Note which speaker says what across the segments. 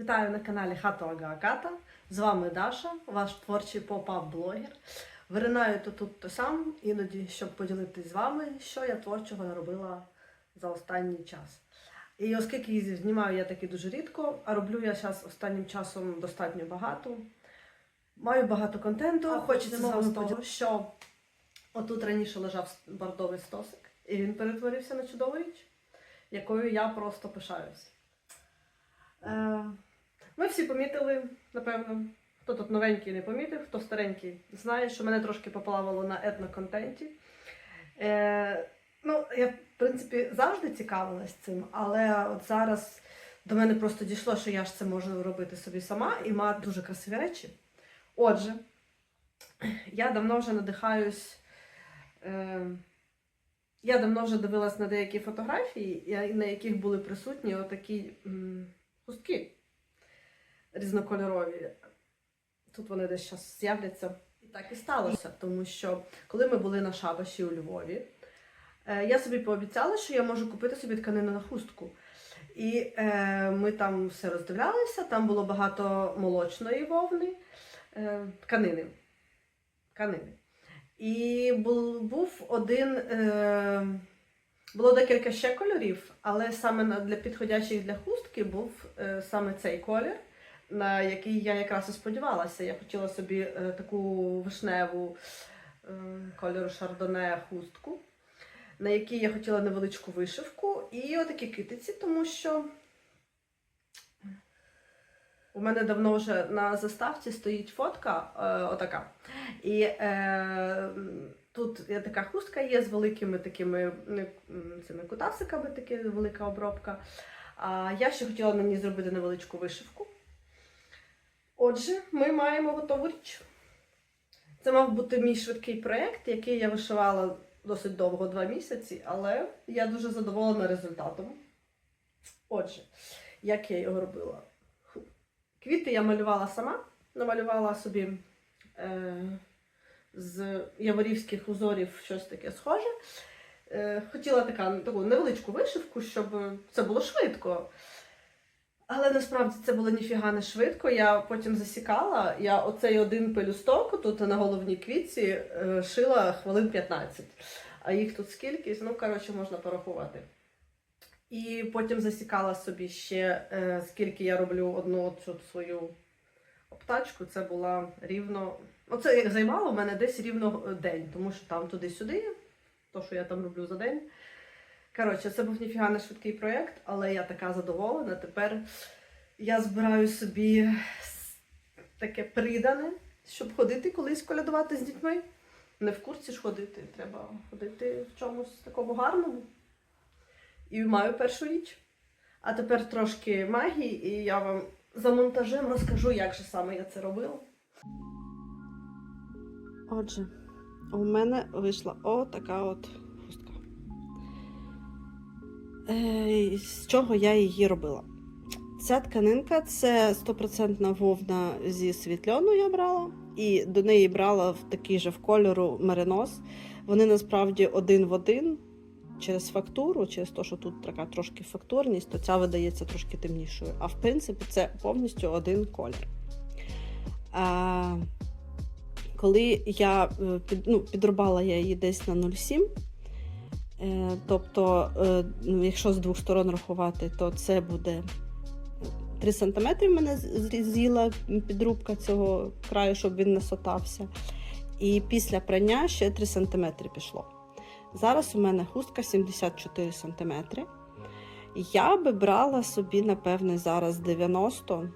Speaker 1: Вітаю на каналі Хата Агата. З вами Даша, ваш творчий поп-ап-блогер. Виринаю то тут, то сам, іноді, щоб поділитися з вами, що я творчого наробила за останній час. І оскільки знімаю я таки дуже рідко, а роблю я зараз останнім часом достатньо багато. Маю багато контенту,
Speaker 2: А
Speaker 1: хочеться з вами поділитися, що отут раніше лежав бордовий стосик, і він перетворився на чудову річ, якою я просто пишаюся. Е, Ми всі помітили, напевно, хто тут новенький не помітив, хто старенький знає, що мене трошки поплавало на етноконтенті. Е, ну, я, в принципі, завжди цікавилась цим, але от зараз до мене просто дійшло, що я ж це можу робити собі сама і мати дуже красиві речі. Отже, я давно вже надихаюсь. Е, я давно вже дивилась на деякі фотографії, на яких були присутні отакі м, хустки різнокольорові. Тут вони десь зараз з'являться. І так і сталося, тому що коли ми були на шабаші у Львові, е, я собі пообіцяла, що я можу купити собі тканину на хустку. І е, ми там все роздивлялися, там було багато молочної вовни, е, тканини. тканини. І був, був один, е, було декілька ще кольорів, але саме для підходящих для хустки був е, саме цей колір, на який я якраз і сподівалася. Я хотіла собі е, таку вишневу е, кольору шардоне хустку, на якій я хотіла невеличку вишивку і отакі китиці, тому що у мене давно вже на заставці стоїть фотка е, отака. І е, тут є така хустка є з великими такими цими кутасиками, така велика обробка. А я ще хотіла на ній зробити невеличку вишивку. Отже, ми маємо готову річ. Це мав бути мій швидкий проєкт, який я вишивала досить довго, два місяці, але я дуже задоволена результатом. Отже, як я його робила? Квіти я малювала сама, намалювала собі е, з яворівських узорів щось таке схоже. Е, хотіла така, таку невеличку вишивку, щоб це було швидко. Але насправді це було ніфіга не швидко. Я потім засікала. Я оцей один пелюсток тут на головній квітці е, шила хвилин 15. А їх тут скільки, ну, коротше, можна порахувати. І потім засікала собі ще, е, скільки я роблю одну цю свою обтачку. Це була рівно. Оце як займало в мене десь рівно е, день, тому що там туди-сюди, то, що я там роблю за день. Коротше, це був ніфіга не швидкий проєкт, але я така задоволена. Тепер я збираю собі таке придане, щоб ходити колись колядувати з дітьми. Не в курсі ж ходити, треба ходити в чомусь такому гарному. І маю першу річ. А тепер трошки магії, і я вам за монтажем розкажу, як же саме я це робила. Отже, у мене вийшла отака от з чого я її робила? Ця тканинка це 100% вовна зі світльону я брала, і до неї брала в такий же в кольору меринос. Вони насправді один в один через фактуру, через те, що тут така трошки фактурність, то ця видається трошки темнішою. А в принципі, це повністю один колір. А, коли я е, ну, підрубала я її десь на 0,7. Е, Тобто, е, ну, якщо з двох сторон рахувати, то це буде 3 см в мене з'їла підрубка цього краю, щоб він не сотався. І після прання ще 3 см пішло. Зараз у мене хустка 74 см. Я би брала собі, напевне, зараз 90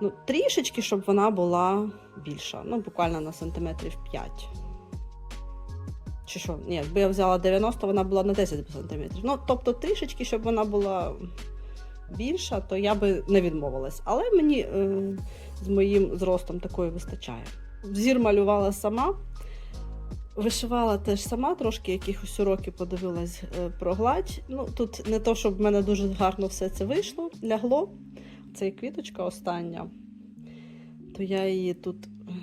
Speaker 1: Ну, трішечки, щоб вона була більша. Ну, буквально на сантиметрів 5. Чи що? Ні, якби я взяла 90, вона була на 10 сантиметрів. Ну, тобто, трішечки, щоб вона була більша, то я би не відмовилась. Але мені е, з моїм зростом такої вистачає. Взір малювала сама. Вишивала теж сама, трошки якихось уроків подивилась е, про гладь. Ну, тут не то, щоб в мене дуже гарно все це вийшло, лягло. Це квіточка остання, то я її тут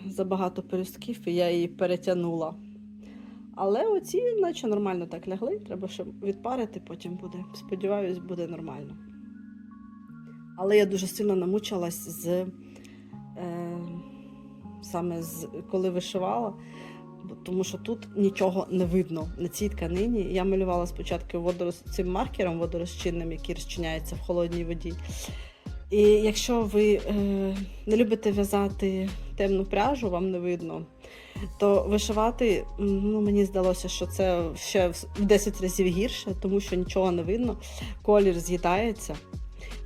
Speaker 1: забагато пелюстків і я її перетягнула. Але оці, наче нормально так лягли, треба ще відпарити, потім буде. Сподіваюсь, буде нормально.
Speaker 2: Але я дуже сильно намучилась з е, саме з коли вишивала, тому що тут нічого не видно на цій тканині. Я малювала спочатку водорос... цим маркером водорозчинним, який розчиняється в холодній воді. І якщо ви е, не любите в'язати темну пряжу, вам не видно, то вишивати, ну, мені здалося, що це ще в 10 разів гірше, тому що нічого не видно, колір з'їдається.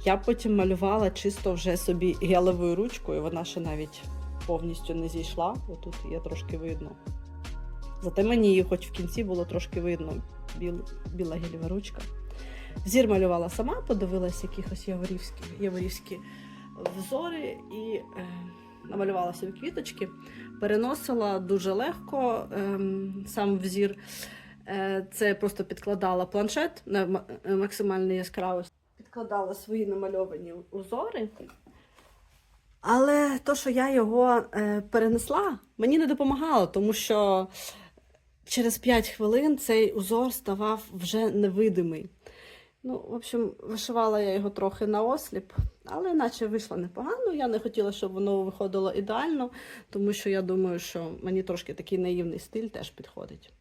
Speaker 2: Я потім малювала чисто вже собі гелевою ручкою, вона ще навіть повністю не зійшла, отут є трошки видно. Зате мені її хоч в кінці було трошки видно, біл, біла гелєва ручка. Зір малювала сама, подивилась якихось яворівські, яворівські взори і е, намалювала собі квіточки, переносила дуже легко ем, сам взір. Е, це просто підкладала планшет на е, максимальну яскравість, підкладала свої намальовані узори. Але то, що я його е, перенесла, мені не допомагало, тому що через 5 хвилин цей узор ставав вже невидимий. Ну, в общем, вишивала я його трохи на осліп, але наче вийшло непогано. Я не хотіла, щоб воно виходило ідеально, тому що я думаю, що мені трошки такий наївний стиль теж підходить.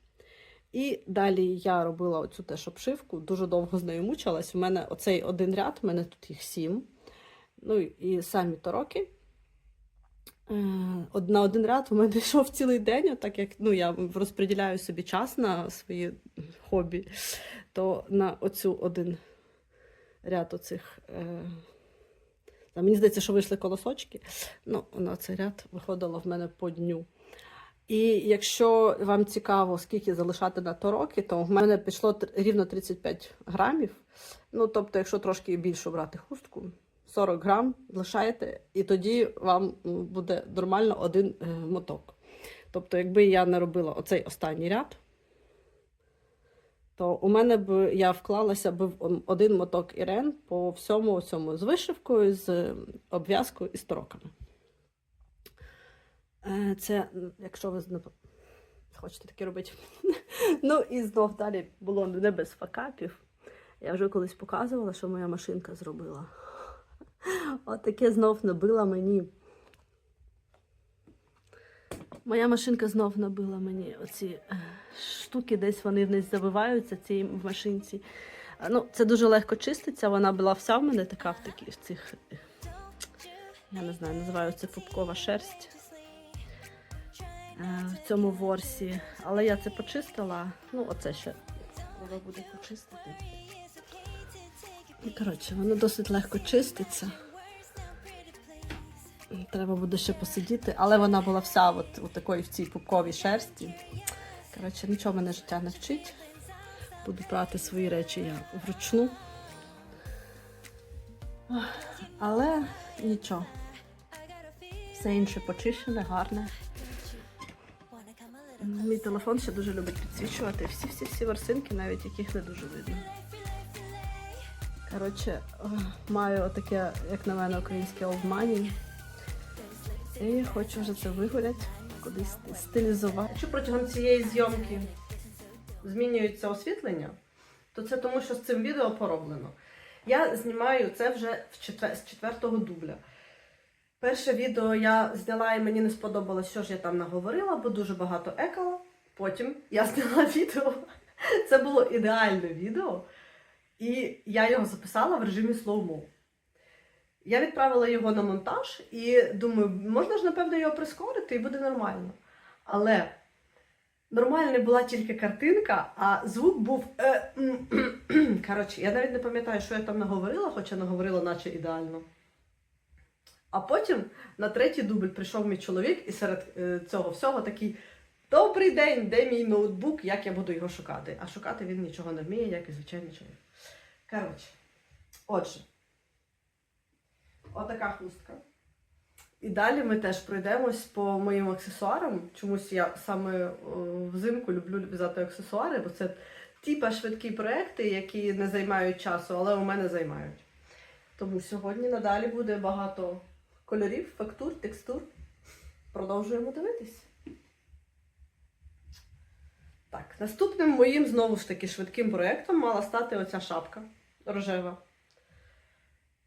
Speaker 2: І далі я робила оцю теж обшивку, дуже довго з нею мучилась. У мене оцей один ряд, у мене тут їх сім. Ну і самі тороки. Е, На один ряд у мене йшов цілий день, так як ну, я розподіляю собі час на свої хобі, то на оцю один ряд оцих. Е... Мені здається, що вийшли колосочки. Ну, на цей ряд виходило в мене по дню. І якщо вам цікаво, скільки залишати на тороки, то в мене пішло рівно 35 грамів. Ну, тобто, якщо трошки більше брати хустку, 40 грам лишаєте, і тоді вам буде нормально один е, моток. Тобто, якби я не робила оцей останній ряд, то у мене б я вклалася б в один моток ірен по всьому цьому з вишивкою, з обв'язкою і строками. Е, Це, якщо ви хочете таке робити. ну і знов далі було не без факапів. Я вже колись показувала, що моя машинка зробила. От таке знов набила мені. Моя машинка знов набила мені оці е, штуки, десь вони десь забиваються цій в машинці. Ну, це дуже легко чиститься, вона була вся в мене така в таких в цих. е, Я не знаю, називаю це пупкова шерсть е, в цьому ворсі. Але я це почистила. Ну, оце ще треба буде почистити. Коротше, воно досить легко чиститься. Треба буде ще посидіти, але вона була вся от, от такої в цій пупковій шерсті. Коротше, нічого мене життя не вчить. Буду брати свої речі я вручну. Але нічого. Все інше почищене, гарне. Мій телефон ще дуже любить підсвічувати всі-всі-всі ворсинки, навіть яких не дуже видно. Коротше, маю отаке, як на мене, українське money. І хочу вже це вигуляти, кудись стилізувати. Якщо протягом цієї зйомки змінюється освітлення, то це тому, що з цим відео пороблено. Я знімаю це вже в четвер... з четвертого дубля. Перше відео я зняла і мені не сподобалось, що ж я там наговорила, бо дуже багато екала. Потім я зняла відео. Це було ідеальне відео. І я його записала в режимі слоумо. Я відправила його на монтаж і думаю, можна ж, напевно, його прискорити і буде нормально. Але нормальна була тільки картинка, а звук був. Е. Коротше, я навіть не пам'ятаю, що я там наговорила, хоча наговорила, наче ідеально. А потім на третій дубль прийшов мій чоловік і серед е, цього всього такий. Добрий день, де мій ноутбук, як я буду його шукати? А шукати він нічого не вміє, як і звичайний чоловік. Коротше, отже, отака хустка. І далі ми теж пройдемось по моїм аксесуарам. Чомусь я саме о, взимку люблю в'язати аксесуари, бо це типа швидкі проекти, які не займають часу, але у мене займають. Тому сьогодні надалі буде багато кольорів, фактур, текстур. Продовжуємо дивитись. Так, наступним моїм знову ж таки швидким проєктом мала стати оця шапка рожева.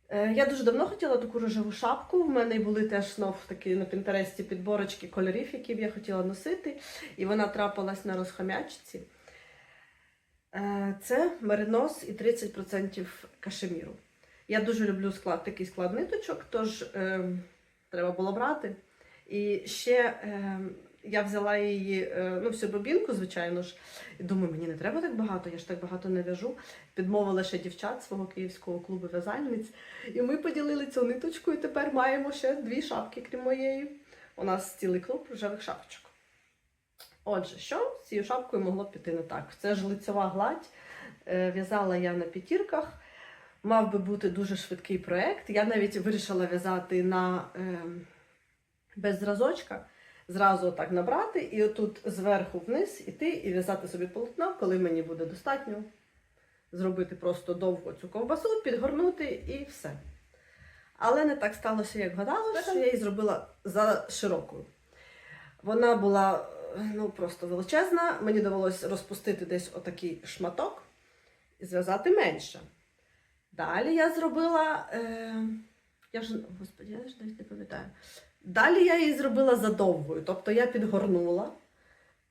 Speaker 1: Е, Я дуже давно хотіла таку рожеву шапку. В мене були теж знов такі на Пінтересті підборочки кольорів, які б я хотіла носити. І вона трапилась на розхомячці. Е, Це меринос і 30% кашеміру. Я дуже люблю склад, такий склад ниточок, тож е, треба було брати. І ще е, я взяла її, е, ну, всю бобінку, звичайно ж, і думаю, мені не треба так багато, я ж так багато не в'яжу. Підмовила ще дівчат свого київського клубу в'язальниць. І ми поділили цю ниточку, і тепер маємо ще дві шапки, крім моєї. У нас цілий клуб рожевих шапочок. Отже, що з цією шапкою могло піти не так? Це ж лицьова гладь. Е, В'язала я на п'ятірках. Мав би бути дуже швидкий проєкт. Я навіть вирішила в'язати на е, без зразочка, зразу так набрати, і отут зверху вниз іти і в'язати собі полотно, коли мені буде достатньо. Зробити просто довго цю ковбасу, підгорнути і все. Але не так сталося, як гадалося, що я її зробила за широкою. Вона була е, ну, просто величезна. Мені довелося розпустити десь отакий шматок і зв'язати менше. Далі я зробила. Е, я ж, господи, я ж навіть не пам'ятаю. Далі я її зробила задовгою, тобто я підгорнула,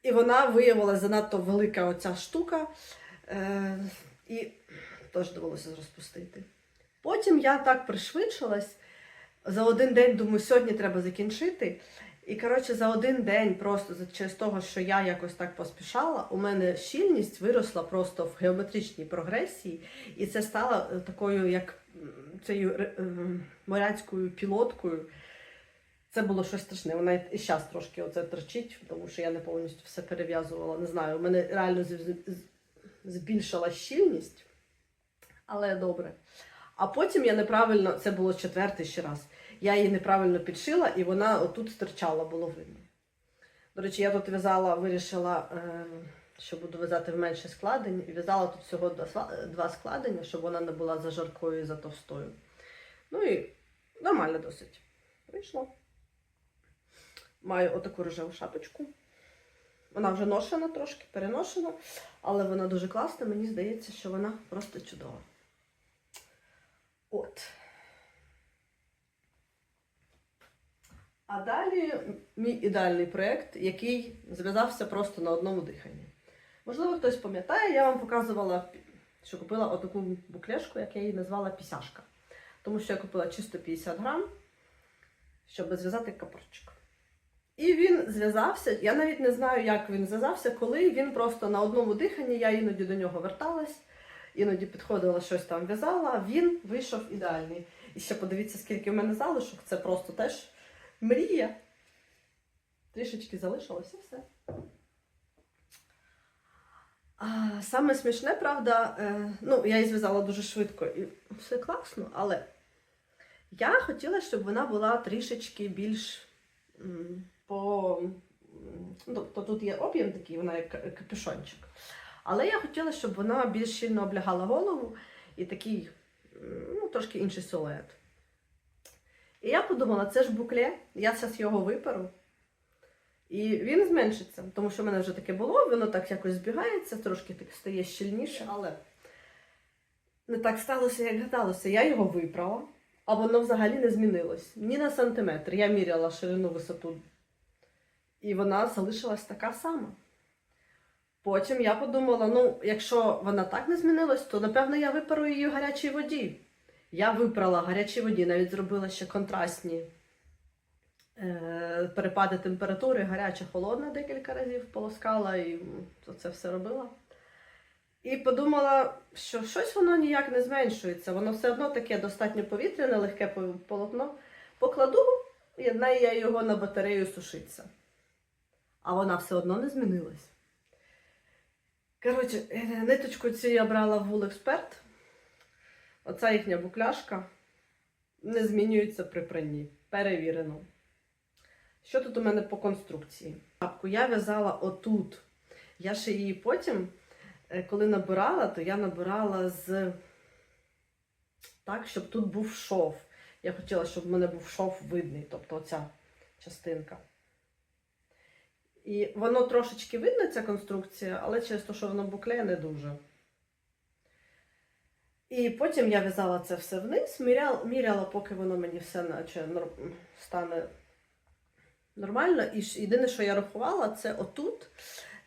Speaker 1: і вона виявилася занадто велика оця штука, е, і теж довелося розпустити. Потім я так пришвидшилась. За один день думаю, сьогодні треба закінчити. І коротше, за один день, просто через того, що я якось так поспішала, у мене щільність виросла просто в геометричній прогресії, і це стало такою, як цією ем, моряцькою пілоткою. Це було щось страшне. Вона і- зараз трошки оце торчить, тому що я не повністю все перев'язувала. Не знаю, у мене реально збільшила щільність, але добре. А потім я неправильно, це було четвертий ще раз. Я її неправильно підшила, і вона отут стирчала, було видно. До речі, я тут в'язала, вирішила, е, що буду в'язати в менше складень, і в'язала тут всього два, два складення, щоб вона не була за жаркою і за товстою. Ну і нормально досить. Вийшло. Маю отаку рожеву шапочку. Вона вже ношена трошки, переношена, але вона дуже класна. Мені здається, що вона просто чудова. От. А далі мій ідеальний проєкт, який зв'язався просто на одному диханні. Можливо, хтось пам'ятає, я вам показувала, що купила отаку буклешку, як я її назвала пісяшка. Тому що я купила чисто 50 грам, щоб зв'язати капорчик. І він зв'язався. Я навіть не знаю, як він зв'язався, коли він просто на одному диханні, я іноді до нього верталась, іноді підходила щось там в'язала, він вийшов ідеальний. І ще подивіться, скільки в мене залишок, це просто теж мрія. Трішечки залишилось і все. А, саме смішне, правда, е, ну, я її зв'язала дуже швидко і все класно, але я хотіла, щоб вона була трішечки більш м, по. Ну, тобто тут є об'єм такий, вона як капюшончик. Але я хотіла, щоб вона більш щільно облягала голову і такий, ну, трошки інший силует. І я подумала, це ж букле, я зараз його виперу. І він зменшиться, тому що в мене вже таке було, воно так якось збігається, трошки так стає щільніше, але не так сталося, як гадалося. Я його виправила, а воно взагалі не змінилось ні на сантиметр. Я міряла ширину висоту, і вона залишилась така сама. Потім я подумала: ну, якщо вона так не змінилась, то напевно я виперу її в гарячій воді. Я випрала гарячій воді, навіть зробила ще контрастні е, перепади температури, гаряча, холодна декілька разів полоскала і це все робила. І подумала, що щось воно ніяк не зменшується, воно все одно таке достатньо повітряне, легке полотно. Покладу, і я його на батарею сушиться. А вона все одно не змінилась. Коротше, е, ниточку цю я брала в Вулексперт. Оця їхня букляшка не змінюється при пранні. Перевірено. Що тут у мене по конструкції? Шапку я в'язала отут. Я ще її потім, е, коли набирала, то я набирала з так, щоб тут був шов. Я хотіла, щоб в мене був шов видний, тобто оця частинка. І воно трошечки видно, ця конструкція, але через те, що воно буклеє, не дуже. І потім я в'язала це все вниз, міряла, міряла поки воно мені все наче стане нормально. І єдине, що я рахувала, це отут.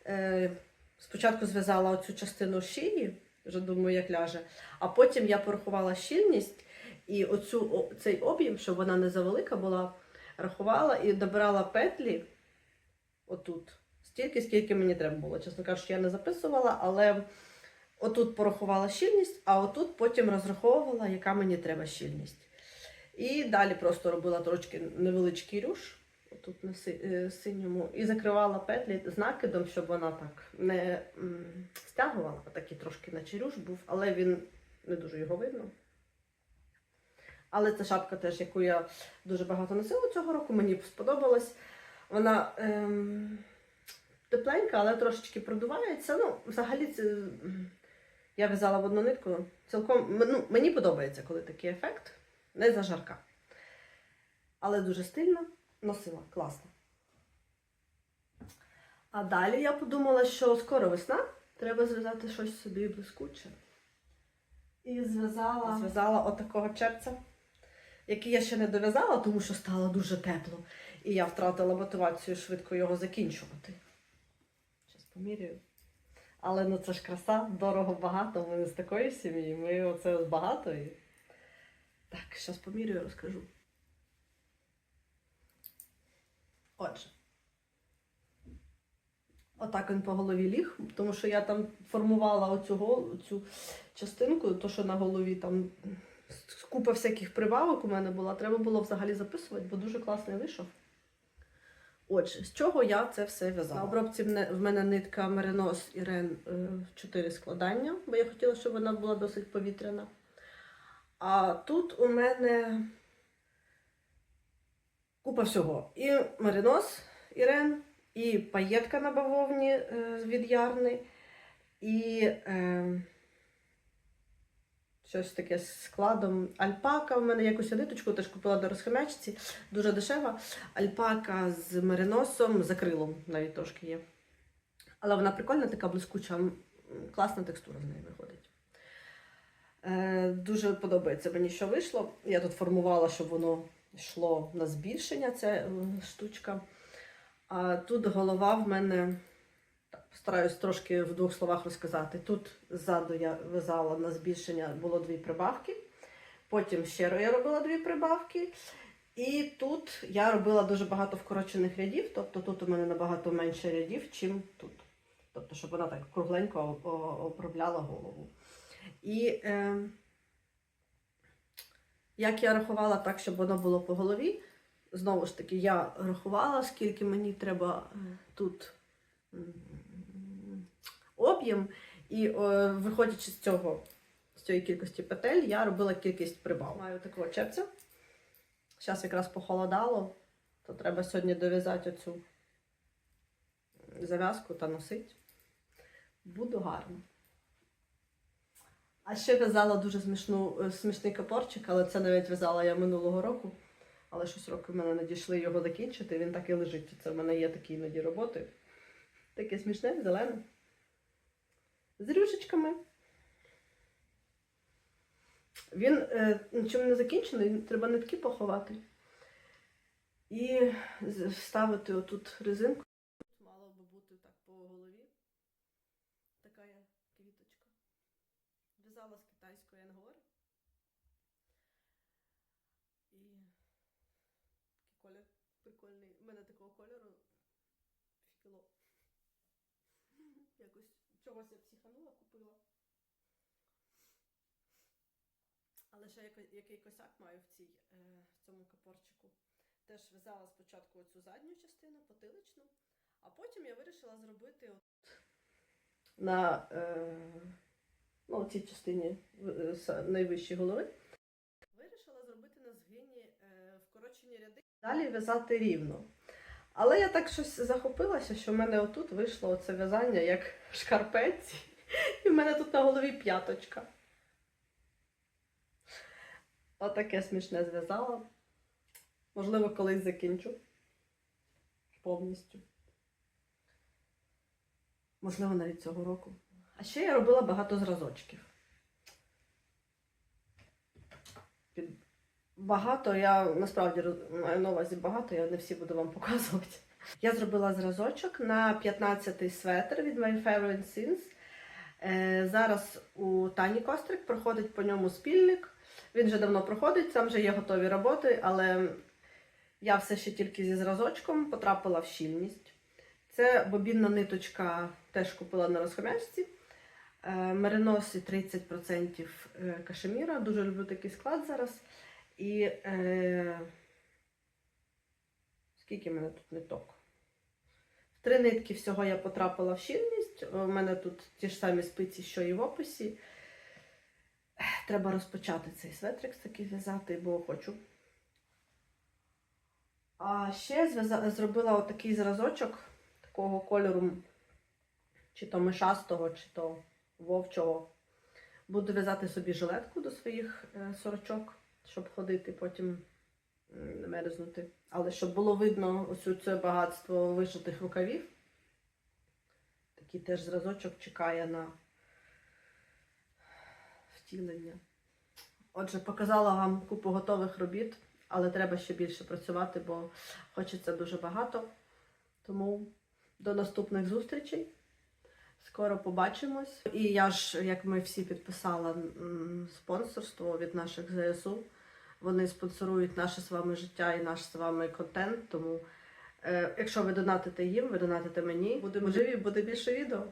Speaker 1: Е, спочатку зв'язала оцю частину шиї, вже думаю, як ляже, а потім я порахувала щільність і оцю, цей об'єм, щоб вона не завелика була, рахувала і добирала петлі отут. Стільки, скільки мені треба було. Чесно кажучи, я не записувала, але отут порахувала щільність, а отут потім розраховувала, яка мені треба щільність. І далі просто робила трошки невеличкий рюш, отут на е, синьому, і закривала петлі з накидом, щоб вона так не стягувала, а такий трошки наче рюш був, але він не дуже його видно. Але це шапка теж, яку я дуже багато носила цього року, мені сподобалась. Вона ем, тепленька, але трошечки продувається. Ну, взагалі, це, я в'язала в одну нитку. Цілком ну, мені подобається, коли такий ефект. Не зажарка. Але дуже стильно носила, класно. А далі я подумала, що скоро весна, треба зв'язати щось собі блискуче. І зв'язала, зв'язала отакого черця, який я ще не дов'язала, тому що стало дуже тепло. І я втратила мотивацію швидко його закінчувати. Зараз поміряю. Але ну це ж краса, дорого багато. Ми не з такої сім'ї, ми оце з багатої. Так, зараз поміряю, розкажу. Отже. Отак він по голові ліг, тому що я там формувала оцю, гол- цю частинку, то що на голові там купа всяких прибавок у мене була. Треба було взагалі записувати, бо дуже класний вийшов. Отже, з чого я це все в'язала? На обробці в мене- нитка Меринос Ірен 4 складання, бо я хотіла, щоб вона була досить повітряна. А тут у мене купа всього. І Меринос Ірен, і паєтка на бавовні е, від Ярни, і е, щось таке з складом. Альпака. У мене якусь ниточку теж купила до розхомячці, дуже дешева. Альпака з мериносом, з акрилом навіть трошки є. Але вона прикольна, така блискуча, класна текстура з неї виходить. Е, дуже подобається мені, що вийшло. Я тут формувала, щоб воно йшло на збільшення, ця е, штучка. А тут голова в мене. Так, постараюсь трошки в двох словах розказати. Тут ззаду я в'язала на збільшення було дві прибавки. Потім ще я робила дві прибавки. І тут я робила дуже багато вкорочених рядів, тобто тут у мене набагато менше рядів, чим тут. Тобто, щоб вона так кругленько обробляла голову. І е, як я рахувала так, щоб воно було по голові, знову ж таки, я рахувала, скільки мені треба тут об'єм. І е, виходячи з цього, з цієї кількості петель, я робила кількість прибав. Маю такого чепця. Зараз якраз похолодало, то треба сьогодні дов'язати оцю зав'язку та носити. Буду гарно. А ще в'язала дуже смішну, е, смішний капорчик, але це навіть в'язала я минулого року. Але щось роки в мене не дійшли його закінчити, він так і лежить. Це в мене є такі іноді роботи. Таке смішне, зелене. З рюшечками. Він е, нічим не закінчений, треба нитки поховати. І вставити отут резинку. Мало би бути так по голові. Така є квіточка. В'язала з китайської ангори. І такий колір прикольний. У мене такого кольору фікело. Чогось я психанула, купила. Але ще який косяк маю в, цій, е, в цьому капорчику. Теж в'язала спочатку цю задню частину, потиличну, а потім я вирішила зробити от на е, ну, цій частині е, найвищої голови. Вирішила зробити на згині е, вкорочені ряди. Далі в'язати рівно. Але я так щось захопилася, що в мене отут вийшло оце в'язання як в шкарпетці, і в мене тут на голові п'яточка. Отаке смішне зв'язала. Можливо, колись закінчу. Повністю. Можливо, навіть цього року. А ще я робила багато зразочків. Багато. Я насправді маю на увазі багато, я не всі буду вам показувати. Я зробила зразочок на 15-й светр від My Favorite Sins. Е, зараз у Тані Кострик проходить по ньому спільник. Він вже давно проходить, там вже є готові роботи, але я все ще тільки зі зразочком потрапила в щільність. Це бобінна ниточка теж купила на розхомячці. Е, Меринос 30% е, кашеміра. Дуже люблю такий склад зараз. І е, скільки в мене тут ниток? В три нитки всього я потрапила в щільність. У мене тут ті ж самі спиці, що і в описі. Треба розпочати цей светрик такий в'язати, бо хочу. А ще зробила отакий зразочок такого кольору, чи то мишастого, чи то вовчого. Буду в'язати собі жилетку до своїх е, сорочок, щоб ходити потім не мерзнути. Але щоб було видно ось це багатство вишитих рукавів. Такий теж зразочок чекає на втілення. Отже, показала вам купу готових робіт, але треба ще більше працювати, бо хочеться дуже багато. Тому до наступних зустрічей. Скоро побачимось. І я ж, як ми всі підписала спонсорство від наших ЗСУ. Вони спонсорують наше з вами життя і наш з вами контент. Тому, е, якщо ви донатите їм, ви донатите мені. Будемо живі, буде більше відео.